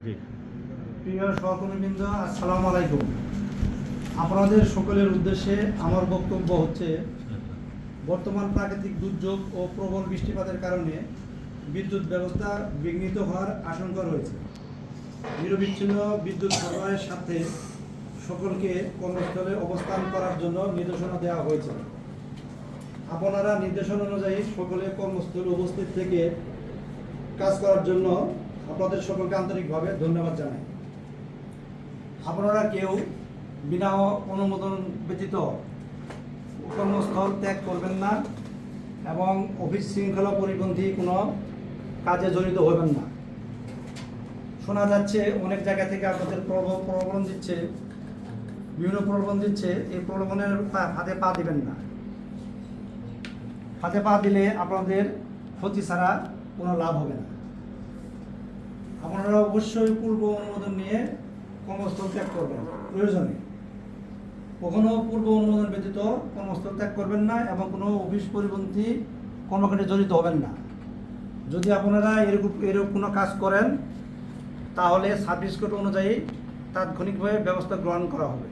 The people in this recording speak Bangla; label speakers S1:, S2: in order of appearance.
S1: প্রিয় সহকর্মীবৃন্দ, আসসালামু আলাইকুম। আপনাদের সকলের উদ্দেশ্যে আমার বক্তব্য হচ্ছে, বর্তমান প্রাকৃতিক দুর্যোগ ও প্রবল বৃষ্টিপাতের কারণে বিদ্যুৎ ব্যবস্থা বিঘ্নিত হওয়ার আশঙ্কা রয়েছে। নিরবিচ্ছিন্ন বিদ্যুৎ সরবরাহের সাথে সকলকে কর্মস্থলে অবস্থান করার জন্য নির্দেশনা দেওয়া হয়েছে। আপনারা নির্দেশনা অনুযায়ী সকলে কর্মস্থলে উপস্থিত থেকে কাজ করার জন্য আপনাদের সকলকে আন্তরিকভাবে ধন্যবাদ জানাই। আপনারা কেউ বিনা অনুমোদন ব্যতীত কর্মস্থল ত্যাগ করবেন না এবং অফিস শৃঙ্খলা পরিপন্থী কোনো কাজে জড়িত হবেন না। শোনা যাচ্ছে অনেক জায়গা থেকে আপনাদের প্রলোভন দিচ্ছে, বিভিন্ন প্রলোভন দিচ্ছে, এই প্রলোভনের হাতে পা দিবেন না। হাতে পা দিলে আপনাদের ক্ষতি ছাড়া কোনো লাভ হবে না। আপনারা অবশ্যই পূর্ব অনুমোদন নিয়ে কর্মস্থল ত্যাগ করবেন। প্রয়োজনে। কখনো পূর্ব অনুমোদন ব্যতীত কর্মস্থল ত্যাগ করবেন না এবং কোনো অফিস পরিপন্থী কর্মকাণ্ডে জড়িত হবেন না। যদি আপনারা এরকম এরকম কোনো কাজ করেন, তাহলে সার্ভিস কোড অনুযায়ী তাৎক্ষণিকভাবে ব্যবস্থা গ্রহণ করা হবে।